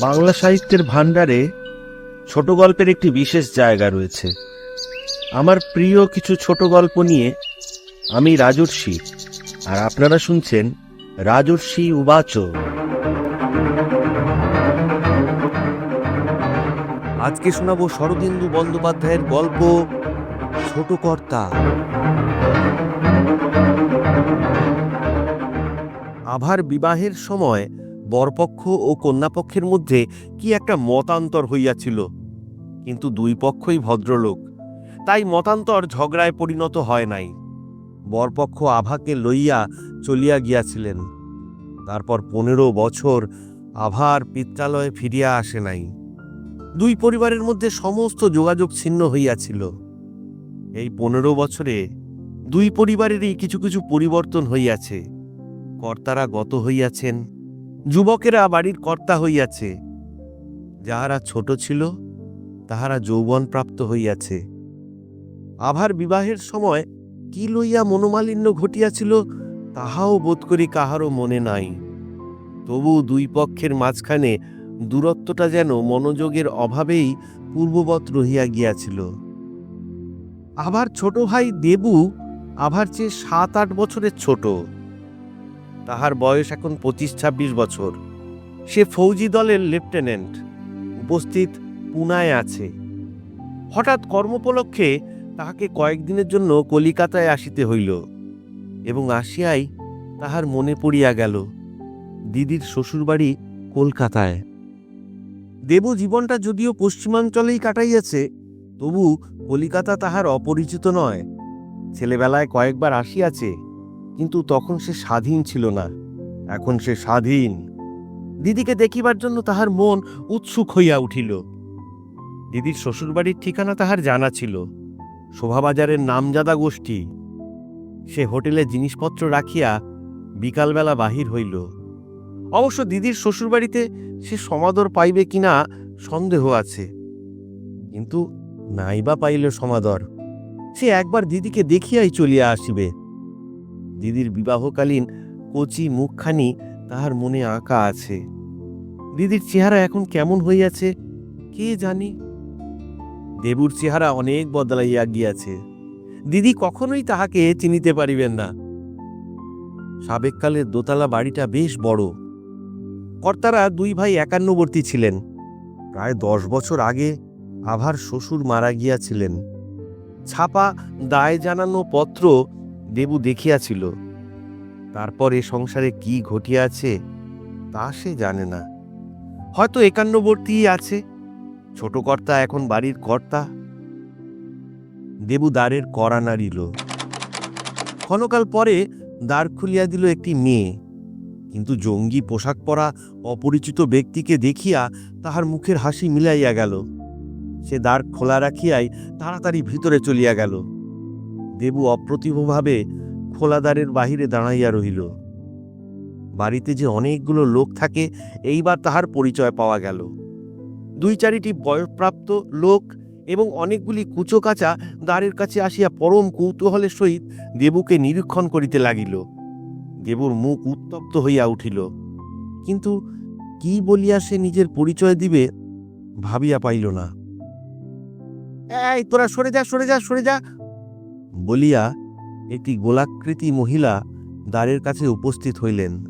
বাংলা সাহিত্যের ভাণ্ডারে ছোট গল্পের একটি বিশেষ জায়গা রয়েছে। আমার প্রিয় কিছু ছোট গল্প নিয়ে আমি রাজর্ষি, আর আপনারা শুনছেন রাজর্ষি উবাচ। আজকে শোনাবো শরদিন্দু বন্দ্যোপাধ্যায়ের গল্প, ছোট কর্তা। আভার বিবাহের সময় বরপক্ষ ও কন্যাপক্ষের মধ্যে কি একটা মতান্তর হইয়াছিল। কিন্তু দুই পক্ষই ভদ্রলোক, তাই মতান্তর ঝগড়ায় পরিণত হয় নাই। বরপক্ষ আভাকে লইয়া চলিয়া গিয়াছিলেন। তারপর পনেরো বছর আভার পিত্রালয়ে ফিরিয়া আসে নাই। দুই পরিবারের মধ্যে সমস্ত যোগাযোগ ছিন্ন হইয়াছিল। এই পনেরো বছরে দুই পরিবারেরই কিছু কিছু পরিবর্তন হইয়াছে। কর্তারা গত হইয়াছেন যুবকেরা বাড়ির কর্তা হইয়াছে। যাহারা ছোট ছিল, তাহারা যৌবন প্রাপ্ত হইয়াছে। আভার বিবাহের সময় কি লইয়া মনোমালিন্য ঘটিয়াছিল, তাহাও বোধ করি কাহারও মনে নাই। তবু দুই পক্ষের মাঝখানে দূরত্বটা যেন মনোযোগের অভাবেই পূর্ববৎ রহিয়া গিয়াছিল। আভার ছোট ভাই দেবু আভার চেয়ে সাত আট বছরের ছোট। তাহার বয়স এখন পঁচিশ ছাব্বিশ বছর। সে ফৌজি দলের লেফটেন্যান্ট, উপস্থিত পুনায় আছে। হঠাৎ কর্মোপলক্ষে তাহাকে কয়েকদিনের জন্য কলিকাতায় আসিতে হইল এবং আসিয়াই তাহার মনে পড়িয়া গেল, দিদির শ্বশুরবাড়ি কলকাতায়। দেবু জীবনটা যদিও পশ্চিমাঞ্চলেই কাটাইয়াছে, তবু কলিকাতা তাহার অপরিচিত নয়। ছেলেবেলায় কয়েকবার আসিয়াছে কিন্তু তখন সে স্বাধীন ছিল না। এখন সে স্বাধীন। দিদিকে দেখিবার জন্য তাহার মন উৎসুক হইয়া উঠিল। দিদির শ্বশুরবাড়ির ঠিকানা তাহার জানা ছিল। শোভাবাজারের নামজাদা গোষ্ঠী। সে হোটেলে জিনিসপত্র রাখিয়া বিকালবেলা বাহির হইল। অবশ্য দিদির শ্বশুরবাড়িতে সে সমাদর পাইবে কিনা সন্দেহ আছে। কিন্তু নাইবা পাইল সমাদর। সে একবার দিদিকে দেখিয়াই চলিয়া আসিবে। দিদির বিবাহকালীন কচি মুখখানি তাহার মনে আঁকা আছে। দিদির চেহারা এখন কেমন হইয়াছে, কে জানি? দেবুর চেহারা অনেক বদলাইয়া গিয়াছে। দিদি কখনোই তাহাকে চিনিতে পারিবেন না। সাবেককালের দোতলা বাড়িটা বেশ বড়। কর্তারা দুই ভাই একান্নবর্তী ছিলেন। প্রায় দশ বছর আগে আভার শ্বশুর মারা গিয়াছিলেন। ছাপা দায় জানানো পত্র দেবু দেখিয়াছিল, তারপর এ সংসারে কি ঘটিয়াছে তা সে জানে না। হয়তো একান্নবর্তী আছে, ছোট কর্তা এখন বাড়ির কর্তা। দেবু দ্বারের কড়া নাড়িল। ক্ষণকাল পরে দ্বার খুলিয়া দিল একটি মেয়ে, কিন্তু জঙ্গি পোশাক পরা অপরিচিত ব্যক্তিকে দেখিয়া তাহার মুখের হাসি মিলাইয়া গেল। সে দ্বার খোলা রাখিয়াই তাড়াতাড়ি ভিতরে চলিয়া গেল। দেবু অপ্রতিভভাবে খোলা দ্বারের বাহিরে দাঁড়াইয়া রহিল। বাড়িতে যে অনেকগুলো লোক থাকে, এইবার তাহার পরিচয় পাওয়া গেল। দুই চারিটি বয়প্রাপ্ত লোক এবং অনেকগুলি কুচোকাচা দ্বারের কাছে আসিয়া পরম কৌতূহলের সহিত দেবুকে নিরীক্ষণ করিতে লাগিল। দেবুর মুখ উত্তপ্ত হইয়া উঠিল। কিন্তু কি বলিয়া সে নিজের পরিচয় দিবে, ভাবিয়া পাইল না। এই, তোরা সরে যা সরে যা সরে যা বলিয়া একটি গোলাকৃতি মহিলা দ্বারের কাছে উপস্থিত হইলেন।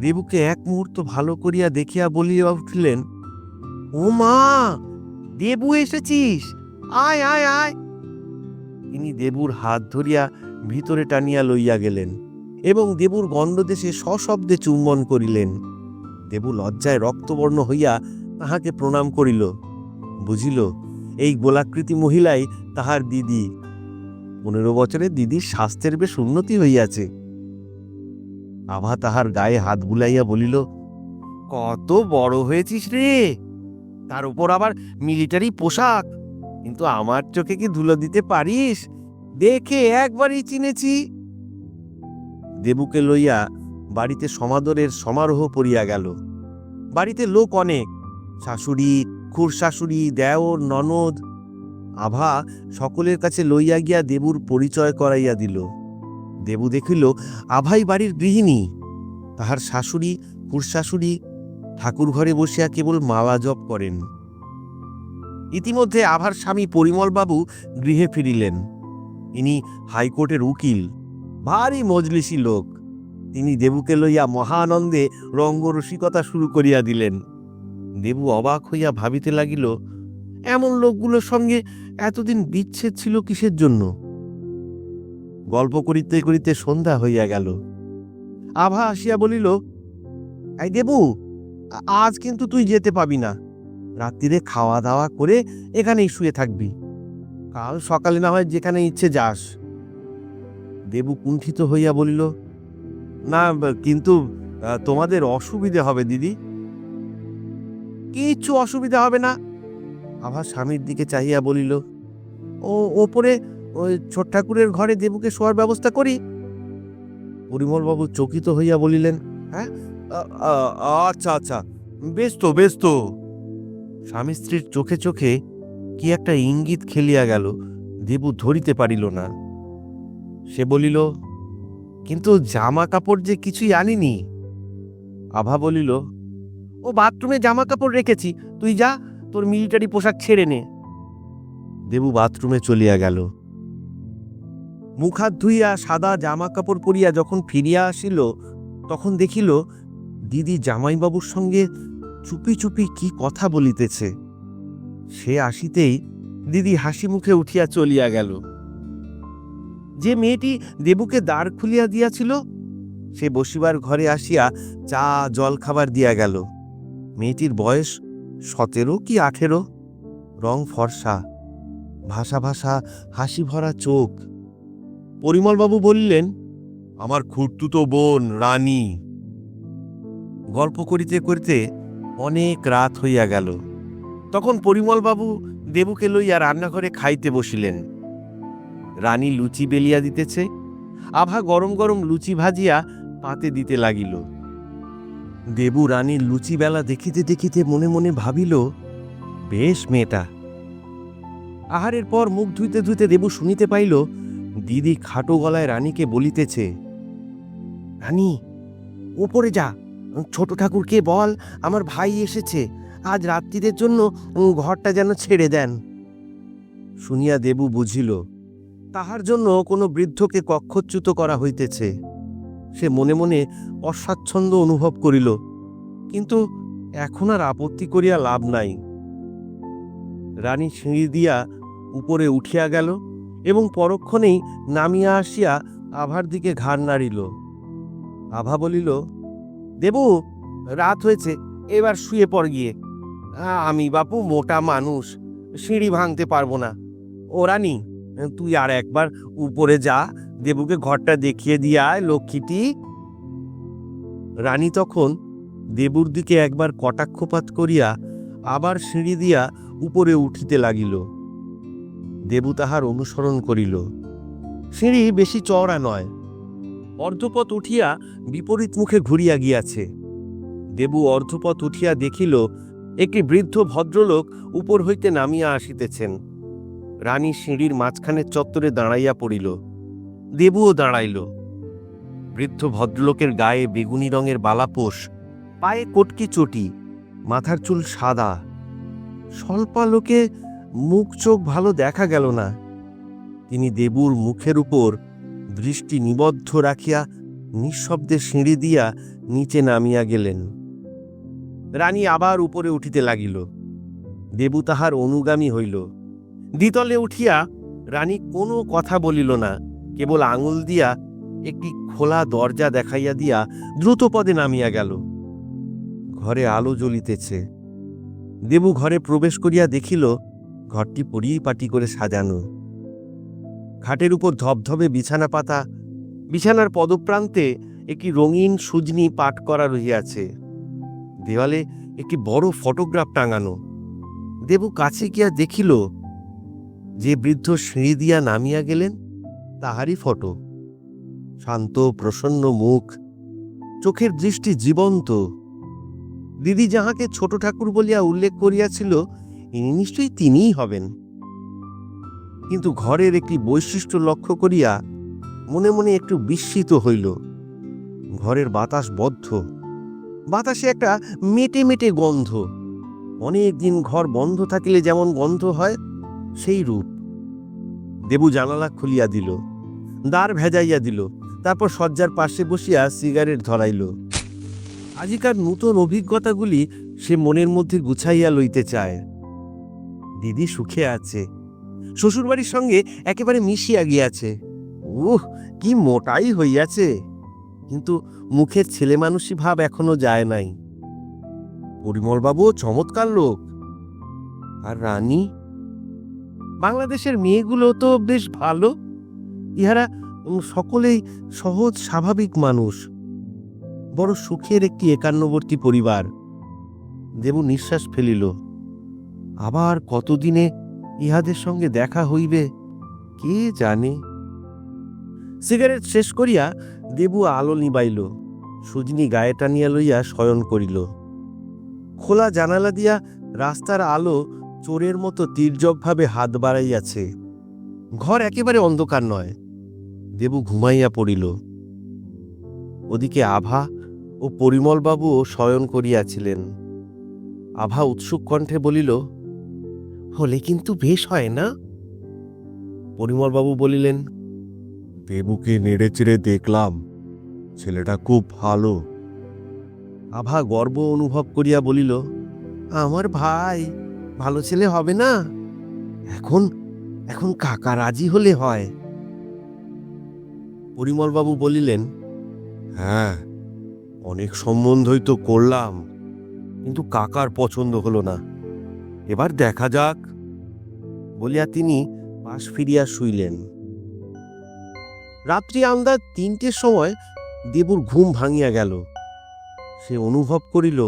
দেবুকে এক মুহূর্ত ভালো করিয়া দেখিয়া বলিয়া উঠিলেন, ও মা, দেবু এসেছিস! আয় আয় আয়! তিনি দেবুর হাত ধরিয়া ভিতরে টানিয়া লইয়া গেলেন এবং দেবুর গণ্ডদেশে সশব্দে চুম্বন করিলেন। দেবু লজ্জায় রক্তবর্ণ হইয়া তাহাকে প্রণাম করিল। বুঝিল, এই গোলাকৃতি মহিলাই তাহার দিদি। পনেরো বছরে দিদির স্বাস্থ্যের বেশ উন্নতি হইয়াছে। আভা তাহার গায়ে হাত বুলাইয়া বলিল, কত বড় হয়েছিস রে! তার উপর আবার মিলিটারি পোশাক। কিন্তু আমার চোখে কি ধুলো দিতে পারিস? দেখে একবারই চিনেছি। দেবুকে লইয়া বাড়িতে সমাদরের সমারোহ পড়িয়া গেল। বাড়িতে লোক অনেক, শাশুড়ি খুর শাশুড়ি দেওর, ননদ আভা সকলের কাছে লইয়া গিয়া দেবুর পরিচয় করাইয়া দিল। দেবু দেখিল, আভাই বাড়ির গৃহিণী। তাহার শাশুড়ি খুড়শাশুড়ি ঠাকুর ঘরে বসিয়া কেবল মালা জপ করেন। ইতিমধ্যে আভার স্বামী পরিমলবাবু গৃহে ফিরিলেন। ইনি হাইকোর্টের উকিল, ভারী মজলিসি লোক। তিনি দেবুকে লইয়া মহানন্দে রঙ্গরসিকতা শুরু করিয়া দিলেন। দেবু অবাক হইয়া ভাবিতে লাগিল এমন লোকগুলোর সঙ্গে এতদিন বিচ্ছেদ ছিল কিসের জন্য? গল্প করিতে করিতে সন্ধ্যা হইয়া গেল। আভা আসিয়া বলিল, এই দেবু আজ কিন্তু তুই যেতে পাবি না। রাত্রিরে খাওয়া দাওয়া করে এখানেই শুয়ে থাকবি। কাল সকালে না হয় যেখানে ইচ্ছে যাস। দেবু কুণ্ঠিত হইয়া বলিল, না কিন্তু তোমাদের অসুবিধে হবে দিদি। কিচ্ছু অসুবিধা হবে না। আভা স্বামীর দিকে চাহিয়া বলিল, ও ওপরে ওই ছোট ঠাকুরের ঘরে দেবুকে শোয়ার ব্যবস্থা করি? পরিমলবাবু চকিত হইয়া বলিলেন হ্যাঁ আচ্ছা আচ্ছা বেশ তো বেশ তো স্বামী স্ত্রীর চোখে চোখে কি একটা ইঙ্গিত খেলিয়া গেল, দেবু ধরিতে পারিল না। সে বলিল, কিন্তু জামা কাপড় যে কিছুই আনিনি? আভা বলিল, ও বাথরুমে জামা কাপড় রেখেছি, তুই যা তোর মিলিটারি পোশাক ছেড়ে নে। দেবু বাথরুমে চলিয়া গেল। মুখ হাত ধুইয়া সাদা জামা কাপড় পরিয়া যখন ফিরিয়া আসিল, তখন দেখিল, দিদি জামাইবাবুর সঙ্গে চুপি চুপি কি কথা বলিতেছে? সে আসিতেই দিদি হাসি মুখে উঠিয়া চলিয়া গেল। যে মেয়েটি দেবুকে দ্বার খুলিয়া দিয়াছিল, সে বসিবার ঘরে আসিয়া চা জল খাবার দিয়া গেল। মেয়েটির বয়স সতেরো কি আঠেরো? রং ফর্সা। ভাষা ভাষা, হাসি ভরা চোখ। পরিমলবাবু বললেন, আমার খুঁড়তুতো বোন, রানী। গল্প করিতে করিতে অনেক রাত হইয়া গেল। তখন পরিমলবাবু দেবুকে লইয়া রান্নাঘরে খাইতে বসিলেন। রানী লুচি বেলিয়া দিতেছে, আভা গরম গরম লুচি ভাজিয়া পাতে দিতে লাগিল। দেবু রানীর লুচিবেলা দেখিতে দেখিতে মনে মনে ভাবিল, বেশ মেয়েটা। আহারের পর মুখ ধুইতে ধুইতে দেবু শুনিতে পাইল, দিদি খাটো গলায় রানীকে বলিতেছে, রানী, ওপরে যা, ছোট ঠাকুরকে বল, আমার ভাই এসেছে, আজ রাত্রিদের জন্য ঘরটা যেন ছেড়ে দেন। শুনিয়া দেবু বুঝিল, তাহার জন্য কোনো বৃদ্ধকে কক্ষচ্যুত করা হইতেছে। সে মনে মনে অস্বাচ্ছন্দ্য অনুভব করিল, কিন্তু এখন আর আপত্তি করিয়া লাভ নাই। রানী সিঁড়ি দিয়া উপরে উঠিয়া গেল এবং পরক্ষণেই নামিয়া আসিয়া আভার দিকে ঘাড় নাড়িল। আভা বলিল, দেবু, রাত হয়েছে, এবার শুয়ে পড় গিয়ে। আমি বাপু মোটা মানুষ, সিঁড়ি ভাঙতে পারব না। ও রানী, তুই আর একবার উপরে যা দেবুকে ঘরটা দেখিয়ে দিয়ে আয়, লক্ষ্মীটি। রানী তখন দেবুর দিকে একবার কটাক্ষপাত করিয়া আবার সিঁড়ি দিয়া উপরে উঠিতে লাগিল। দেবু তাহার অনুসরণ করিল। সিঁড়ি বেশি চওড়া নয়, অর্ধপথ উঠিয়া বিপরীত মুখে ঘুরিয়া গিয়াছে। দেবু অর্ধপথ উঠিয়া দেখিল, একটি বৃদ্ধ ভদ্রলোক উপর হইতে নামিয়া আসিতেছেন। রানী সিঁড়ির মাঝখানের চত্বরে দাঁড়াইয়া পড়িল। দেবুও দাঁড়াইল। বৃদ্ধ ভদ্রলোকের গায়ে বেগুনি রঙের বালাপোষ পায়ে কটকি চটি, মাথার চুল সাদা। স্বল্পালোকে মুখ চোখ ভালো দেখা গেল না। তিনি দেবুর মুখের উপর দৃষ্টি নিবদ্ধ রাখিয়া নিঃশব্দে সিঁড়ি দিয়া নিচে নামিয়া গেলেন। রানী আবার উপরে উঠিতে লাগিল। দেবু তাহার অনুগামী হইল। দ্বিতলে উঠিয়া রানী কোনো কথা বলিল না। কেবল আঙুল দিয়া একটি খোলা দরজা দেখাইয়া দিয়া দ্রুত পদে নামিয়া গেল। ঘরে আলো জ্বলিতেছে। দেবু ঘরে প্রবেশ করিয়া দেখিল, ঘরটি পরিপাটি করে সাজানো। খাটের উপর ধবধবে বিছানা পাতা, বিছানার পদপ্রান্তে একটি রঙিন সুজনি পাট করা রহিয়াছে। দেওয়ালে একটি বড় ফটোগ্রাফ টাঙানো। দেবু কাছে গিয়া দেখিল, যে বৃদ্ধ সিঁড়ি দিয়া নামিয়া গেলেন তাহারই ফটো। শান্ত, প্রসন্ন মুখ, চোখের দৃষ্টি জীবন্ত। দিদি যাহাকে ছোট ঠাকুর বলিয়া উল্লেখ করিয়াছিল, ইনি নিশ্চয়ই তিনিই হবেন। কিন্তু ঘরের একটি বৈশিষ্ট্য লক্ষ্য করিয়া মনে মনে একটু বিস্মিত হইল। ঘরের বাতাস বদ্ধ। বাতাসে একটা মেটে মেটে গন্ধ। অনেক দিন ঘর বন্ধ থাকিলে যেমন গন্ধ হয়, সেই রূপ। দেবু জানালা খুলিয়া দিল। দ্বার ভেজাইয়া দিল। তারপর শয্যার পাশে বসিয়া সিগারেট ধরাইল। আজিকার নূতন অভিজ্ঞতাগুলি সে মনের মধ্যে গুছাইয়া লইতে চায়। দিদি সুখে আছে। শ্বশুরবাড়ির সঙ্গে একেবারে মিশিয়া গিয়াছে। উহ, কি মোটাই হইয়াছে। কিন্তু মুখের ছেলে মানুষই ভাব এখনও যায় নাই। পরিমলবাবু চমৎকার লোক। আর রানী? বাংলাদেশের মেয়েগুলো তো বেশ ভালো। ইহারা সকলেই সহজ স্বাভাবিক মানুষ। বড় সুখের একটি একান্নবর্তী পরিবার। দেবু নিঃশ্বাস ফেলিল, আবার কতদিনে ইহাদের সঙ্গে দেখা হইবে? কে জানে? সিগারেট শেষ করিয়া দেবু আলো নিবাইল, সুজনি গায়ে টানিয়া লইয়া শয়ন করিল। খোলা জানালা দিয়া রাস্তার আলো চোরের মতো তীর্যকভাবে হাত বাড়াইয়াছে। ঘর একেবারে অন্ধকার নয়। দেবু ঘুমাইয়া পড়িল। ওদিকে আভা ও পরিমলবাবুও শয়ন করিয়াছিলেন। আভা উৎসুক কণ্ঠে বলিল হলে কিন্তু বেশ হয় না? পরিমলবাবু বলিলেন দেবুকে নেড়ে চেড়ে দেখলাম। ছেলেটা খুব ভালো। আভা গর্ব অনুভব করিয়া বলিল আমার ভাই ভালো ছেলে হবে না? এখন এখন কাকা রাজি হলে হয়। পরিমলবাবু বলিলেন হ্যাঁ অনেক সম্বন্ধই তো করলাম, কিন্তু কাকার পছন্দ হলো না। এবার দেখা যাক। বলিয়া তিনি পাশ ফিরিয়া শুইলেন। রাত্রি আন্দাজ তিনটের সময় দেবুর ঘুম ভাঙিয়া গেল। সে অনুভব করিল,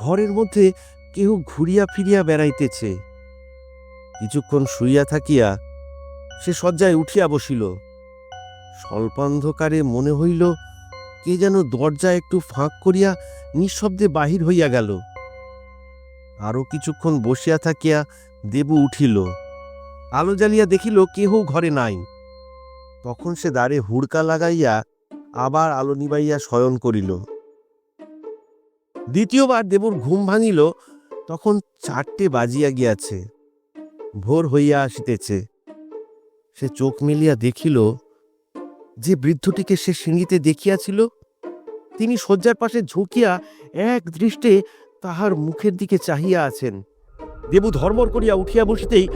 ঘরের মধ্যে কেহ ঘুরিয়া ফিরিয়া বেড়াইতেছে। কিছুক্ষণ শুইয়া থাকিয়া সে শয্যায় উঠিয়া বসিল। স্বল্পান্ধকারে মনে হইল, কে যেন দরজা একটু ফাঁক করিয়া নিঃশব্দে বাহির হইয়া গেল। আরও কিছুক্ষণ বসিয়া থাকিয়া দেবু উঠিল। আলো জ্বালিয়া দেখিল কেহ ঘরে নাই। তখন সে দ্বারে হুড়কা লাগাইয়া আবার আলো নিবাইয়া শয়ন করিল। দ্বিতীয়বার দেবুর ঘুম ভাঙিল, তখন চারটে বাজিয়া গিয়াছে। ভোর হইয়া আসিতেছে। সে চোখ মেলিয়া দেখিল যে বৃদ্ধটিকে সে সিঁড়িতে দেখিয়াছিল, তিনি শয্যার পাশে ঝুঁকিয়া এক দৃষ্টে তাহার মুখের দিকে চাহিয়া আছেন। দেবু ধর্মর করিয়া উঠিয়া বসিতেই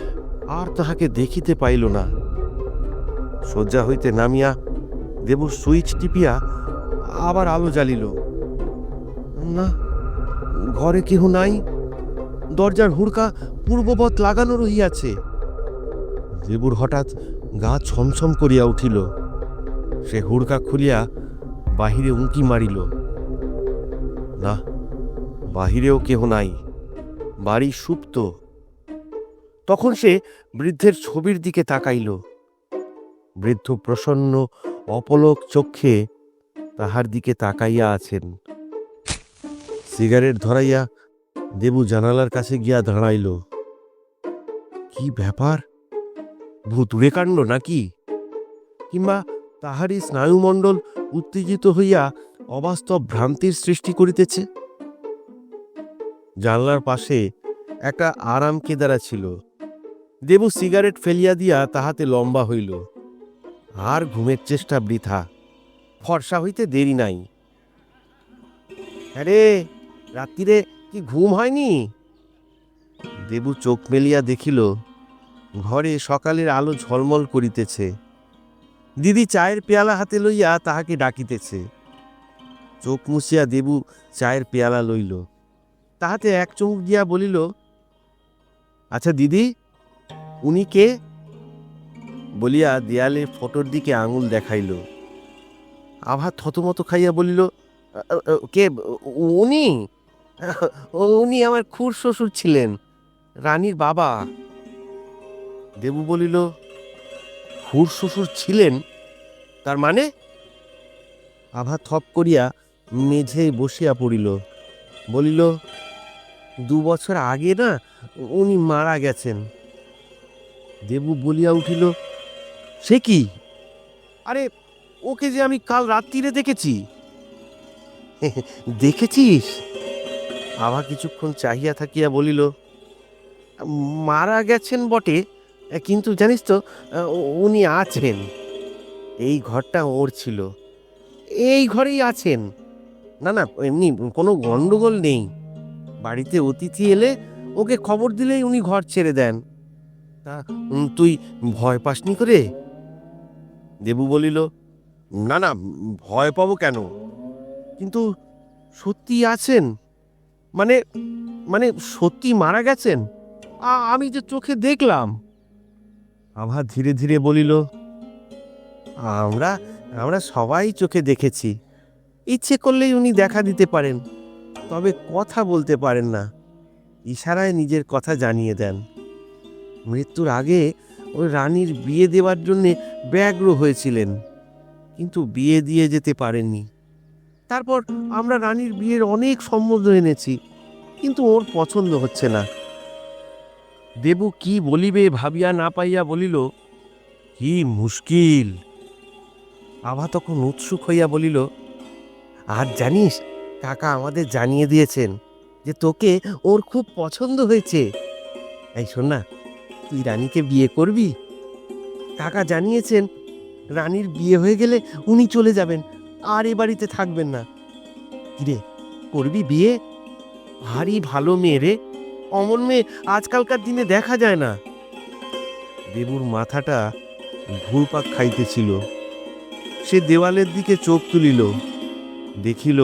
আর তাহাকে দেখিতে পাইল না। শয্যা হইতে নামিয়া দেবু সুইচ টিপিয়া আবার আলো জ্বালিল। না, ঘরে কেহ নাই। দরজার হুড়কা পূর্ববৎ লাগানো রহিয়াছে। দেবুর হঠাৎ গা ছমছম করিয়া উঠিল। সে হুড়কা খুলিয়া বাহিরে উঁকি মারিল। না, বাহিরেও কেহ নাই, বাড়ি সুপ্ত। তখন সে বৃদ্ধের ছবির দিকে তাকাইল। বৃদ্ধ প্রসন্ন, অপলক চক্ষে তাহার দিকে তাকাইয়া আছেন। সিগারেট ধরাইয়া দেবু জানালার কাছে গিয়া দাঁড়াইল। কি ব্যাপার? ভুতুড়ে কাণ্ড নাকি? কিংবা তাহারই স্নায়ুমণ্ডল উত্তেজিত হইয়া অবাস্তব ভ্রান্তির সৃষ্টি করিতেছে। জানলার পাশে একটা আরাম কেদারা ছিল। দেবু সিগারেট ফেলিয়া দিয়া তাহাতে লম্বা হইল। আর ঘুমের চেষ্টা বৃথা। ফর্সা হইতে দেরি নাই। আরে রাত্রিরে কি ঘুম হয়নি? দেবু চোখ মেলিয়া দেখিল, ঘরে সকালের আলো ঝলমল করিতেছে। দিদি চায়ের পেয়ালা হাতে লইয়া তাহাকে ডাকিতেছে। চোখ মুছিয়া দেবু চায়ের পেয়ালা লইল। তাহাতে এক চুমুক দিয়া বলিল আচ্ছা দিদি উনি কে? বলিয়া দেয়ালে ফটোর দিকে আঙুল দেখাইল। আভা থতমত খাইয়া বলিল "আ, আ, আ, কে উনি? উনি আমার খুর শ্বশুর ছিলেন রানীর বাবা। দেবু বলিল খুর শ্বশুর ছিলেন? তার মানে? আভা থপ করিয়া মেঝে বসিয়া পড়িল। বলিল, দু বছর আগে না উনি মারা গেছেন। দেবু বলিয়া উঠিল, সে কি? আরে, ওকে যে আমি কাল রাত্রিরে দেখেছি। দেখেছিস? আভা কিছুক্ষণ চাহিয়া থাকিয়া বলিল, মারা গেছেন বটে, কিন্তু জানিস তো, উনি আছেন। এই ঘরটা ওর ছিল। এই ঘরেই আছেন। না না, এমনি কোনো গন্ডগোল নেই। বাড়িতে অতিথি এলে ওকে খবর দিলেই উনি ঘর ছেড়ে দেন। তা তুই ভয় পাসনি করে? দেবু বলিল, না না, ভয় পাবো কেন? কিন্তু সত্যি আছেন? মানে মানে সত্যি মারা গেছেন? আমি যে চোখে দেখলাম। আভা ধীরে ধীরে বলিল আমরা আমরা সবাই চোখে দেখেছি। ইচ্ছে করলেই উনি দেখা দিতে পারেন, তবে কথা বলতে পারেন না। ইশারায় নিজের কথা জানিয়ে দেন। মৃত্যুর আগে ওই রানীর বিয়ে দেওয়ার জন্যে ব্যগ্র হয়েছিলেন, কিন্তু বিয়ে দিয়ে যেতে পারেননি। তারপর আমরা রানীর বিয়ের অনেক সম্বন্ধ এনেছি, কিন্তু ওর পছন্দ হচ্ছে না। দেবু কি বলিবে ভাবিয়া না পাইয়া বলিল, কি মুশকিল! আভা তখন উৎসুক হইয়া বলিল, আর জানিস, কাকা আমাদের জানিয়ে দিয়েছেন যে তোকে ওর খুব পছন্দ হয়েছে। এই শোন না, তুই রানীকে বিয়ে করবি? কাকা জানিয়েছেন রানীর বিয়ে হয়ে গেলে উনি চলে যাবেন, আর এ বাড়িতে থাকবেন না। কিরে, করবি বিয়ে? ভারী ভালো মেয়ে রে, অমন মেয়ে আজকালকার দিনে দেখা যায় না। দেবুর মাথাটা ঘুরপাক খাইতেছিল। সে দেওয়ালের দিকে চোখ তুলিল দেখিল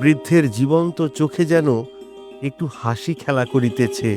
বৃদ্ধের জীবন্ত চোখে যেন একটু হাসি খেলা করিতেছে।